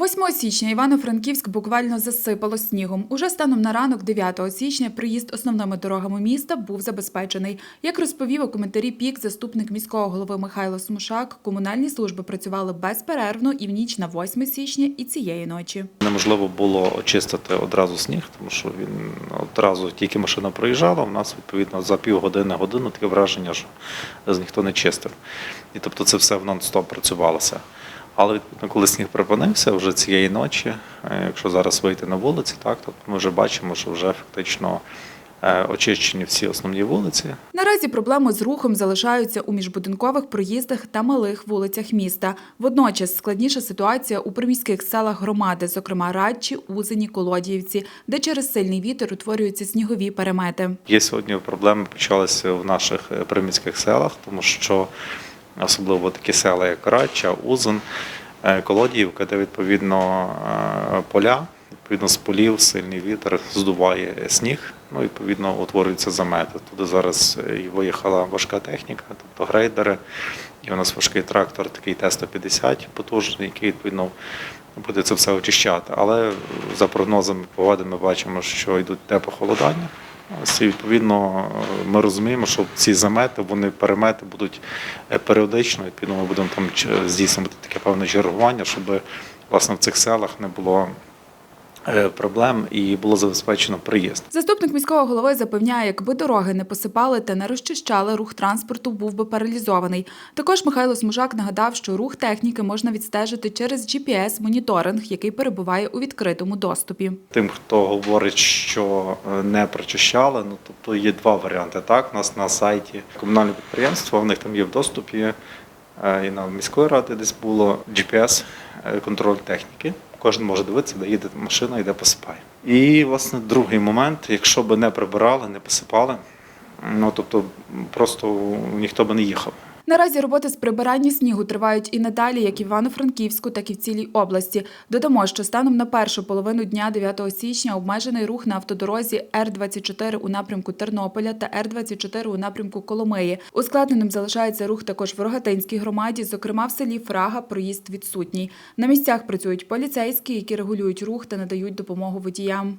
8 січня Івано-Франківськ буквально засипало снігом. Уже станом на ранок 9 січня приїзд основними дорогами міста був забезпечений. Як розповів у коментарі ПІК заступник міського голови Михайло Смушак, комунальні служби працювали безперервно і в ніч на 8 січня, і цієї ночі. Неможливо було очистити одразу сніг, тому що він одразу тільки машина проїжджала. У нас відповідно за півгодини годину таке враження, що ніхто не чистив. І тобто це все в нон-стоп працювалося. Але відповідно, коли сніг припинився вже цієї ночі, е, якщо зараз вийти на вулиці, так то ми вже бачимо, що вже фактично е, очищені всі основні вулиці. Наразі проблеми з рухом залишаються у міжбудинкових проїздах та малих вулицях міста. Водночас складніша ситуація у приміських селах громади, зокрема Радчі, Узені, Колодіївці, де через сильний вітер утворюються снігові перемети. Є сьогодні проблеми почалися в наших е, приміських селах, тому що особливо такі села, як Радча, Узен, е, Колодіївка, де відповідно е, поля, відповідно з полів сильний вітер здуває сніг. Ну, відповідно, утворюються замети. Туди зараз е, і виїхала важка техніка, тобто грейдери. І у нас важкий трактор, такий Т-150 потужний, який відповідно буде це все очищати. Але за прогнозами погоди ми бачимо, що йдуть те похолодання. І відповідно ми розуміємо, що ці замети, вони перемети будуть е, періодично. Відповідно, ми будемо там здійснювати таке певне чергування, щоб власне в цих селах не було проблем і було забезпечено приїзд. Заступник міського голови запевняє, якби дороги не посипали та не розчищали, рух транспорту був би паралізований. Також Михайло Смужак нагадав, що рух техніки можна відстежити через GPS-моніторинг, який перебуває у відкритому доступі. Тим, хто говорить, що е, не прочищали, ну тобто є два варіанти. Так, у нас на сайті комунальне підприємство, в них там є в доступі, е, і на міської ради десь було GPS е, контроль техніки. Кожен може дивитися, де їде машина йде посипає. І власне другий момент, якщо би не прибирали, не посипали, ну тобто просто ніхто би не їхав. Наразі роботи з прибирання снігу тривають і надалі, як в Івано-Франківську, так і в цілій області. Додамо, що станом на першу половину дня 9 січня обмежений рух на автодорозі Р-24 у напрямку Тернополя та Р-24 у напрямку Коломиї. Ускладненим залишається рух також в Рогатинській громаді, зокрема в селі Фрага проїзд відсутній. На місцях працюють поліцейські, які регулюють рух та надають допомогу водіям.